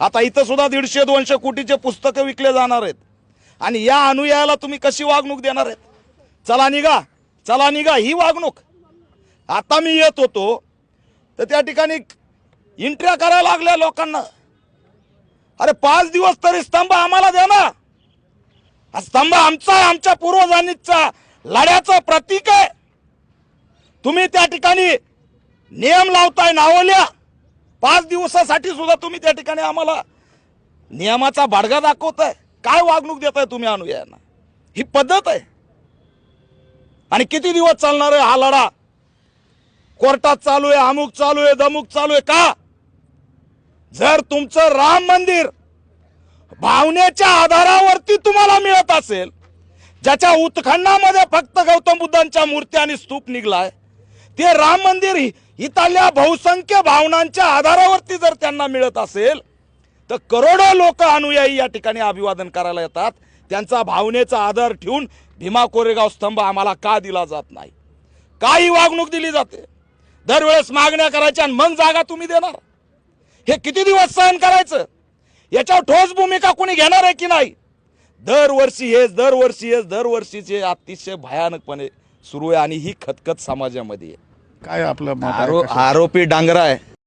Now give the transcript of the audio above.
आता इथं सुद्धा दीडशे दोनशे कोटीचे पुस्तकं विकले जाणार आहेत. आणि या अनुयायाला तुम्ही कशी वागणूक देणार आहेत? चला निघा चला निघा ही वागणूक. आता मी येत होतो तर त्या ठिकाणी इंट्र्या करायला लागल्या लोकांना. अरे पाच दिवस तरी स्तंभ आम्हाला द्या ना. हा स्तंभ आमचा आमच्या पूर्वजांचा लढ्याचं प्रतीक आहे. तुम्ही त्या ठिकाणी नियम लावताय नावल्या पाच दिवसासाठी सुद्धा तुम्ही त्या ठिकाणी आम्हाला नियमाचा बाडगा दाखवताय. काय वागणूक देताय तुम्ही अनुयायांना? ही पद्धत आहे. आणि किती दिवस चालणार आहे हा लढा? कोर्टात चालू आहे अमुक चालू आहे दमुक चालू आहे. का? जर तुमचं राम मंदिर भावनेच्या आधारावरती तुम्हाला मिळत असेल ज्याच्या उत्खंडामध्ये फक्त गौतम बुद्धांच्या मूर्ती आणि स्तूप निघलाय ते राम मंदिर इथल्या बहुसंख्य भावनांच्या आधारावरती जर त्यांना मिळत असेल तर करोडो लोक अनुयायी या ठिकाणी अभिवादन करायला येतात. त्यांचा भावनेचा आधार ठेवून भीमा कोरेगाव स्तंभ आम्हाला का दिला जात नाही? काही वागणूक दिली जाते. दरवेळेस मागण्या करायच्या आणि मग जागा तुम्ही देणार. हे किती दिवस सहन करायचं? याच्यावर ठोस भूमिका कोणी घेणार आहे की नाही? दरवर्षी हेच दरवर्षी हेच दरवर्षीचे अतिशय भयानकपणे सुरू आहे आणि ही खतखत समाजामध्ये आहे. काय आपलं मत आहे? आरो आरोपी डांगरा आहे